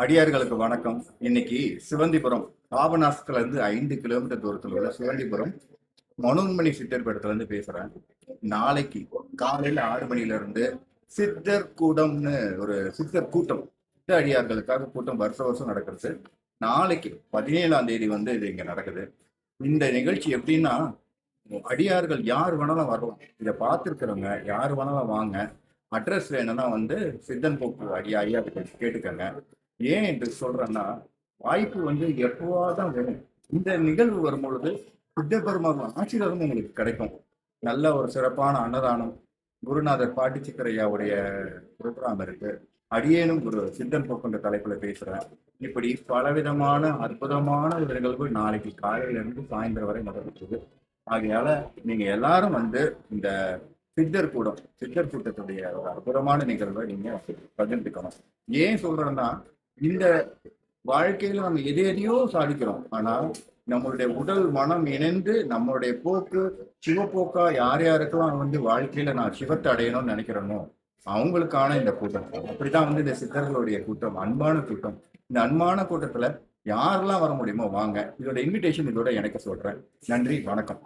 அடியார்களுக்கு வணக்கம். இன்னைக்கு சிவந்திபுரம் பாபநாசத்துல இருந்து ஐந்து கிலோமீட்டர் தூரத்தில் உள்ள சிவந்திபுரம் மனோன்மணி சித்தர் படத்துல இருந்து பேசுறேன். நாளைக்கு காலையில ஆறு மணில இருந்து சித்தர் கூடம்னு ஒரு சித்தர் கூட்டம் சித்த அடியார்களுக்காக கூட்டம் வருஷ வருஷம் நடக்கிறது. நாளைக்கு பதினேழாம் தேதி வந்து இது இங்க நடக்குது. இந்த நிகழ்ச்சி எப்படின்னா அடியார்கள் யார் வேணாலும் வரலாம். இதை பார்த்துருக்கிறவங்க யார் வேணாலும் வாங்க. அட்ரஸ் வேணும்னா வந்து சித்தன் போக்கு அடியா ஐயா கேட்டுக்கோங்க. ஏன் என்று சொல்றேன்னா வாய்ப்பு வந்து எப்போவாதான் வரும் இந்த நிகழ்வு வரும் பொழுது சித்த ஆசீர்வாதம் உங்களுக்கு கிடைக்கும். நல்ல ஒரு சிறப்பான அன்னதானம். குருநாதர் பாட்டிச்சிக்கரையாவுடைய ப்ரோக்ராம் இருக்கு. அடியேனும் குரு சித்தன் போக்குன்ற தலைப்புல பேசுறேன். இப்படி பலவிதமான அற்புதமான ஒரு நிகழ்வு நாளைக்கு காலையில இருந்து சாயந்தரம் வரை நடந்துச்சு ஆகையால நீங்க எல்லாரும் வந்து இந்த சித்தர் கூடம் சித்தர் கூட்டத்துடைய ஒரு அற்புதமான நிகழ்வை நீங்க பகிர்ந்துக்கணும். ஏன் சொல்றேன்னா இந்த வாழ்க்கையில நம்ம எது எதையோ சாதிக்கிறோம். ஆனா நம்மளுடைய உடல் மனம் இணைந்து நம்மளுடைய போக்கு சிவப்போக்கா யார் யாருக்கெல்லாம் வந்து வாழ்க்கையில நான் சிவத்தை அடையணும்னு நினைக்கிறேனோ அவங்களுக்கான இந்த கூட்டம். அப்படிதான் வந்து இந்த சித்தர்களுடைய கூட்டம் அன்பான கூட்டம். இந்த அன்பான கூட்டத்துல யாரெல்லாம் வர முடியுமோ வாங்க. இதோட இன்விடேஷன் இதோட எனக்கு சொல்றேன். நன்றி வணக்கம்.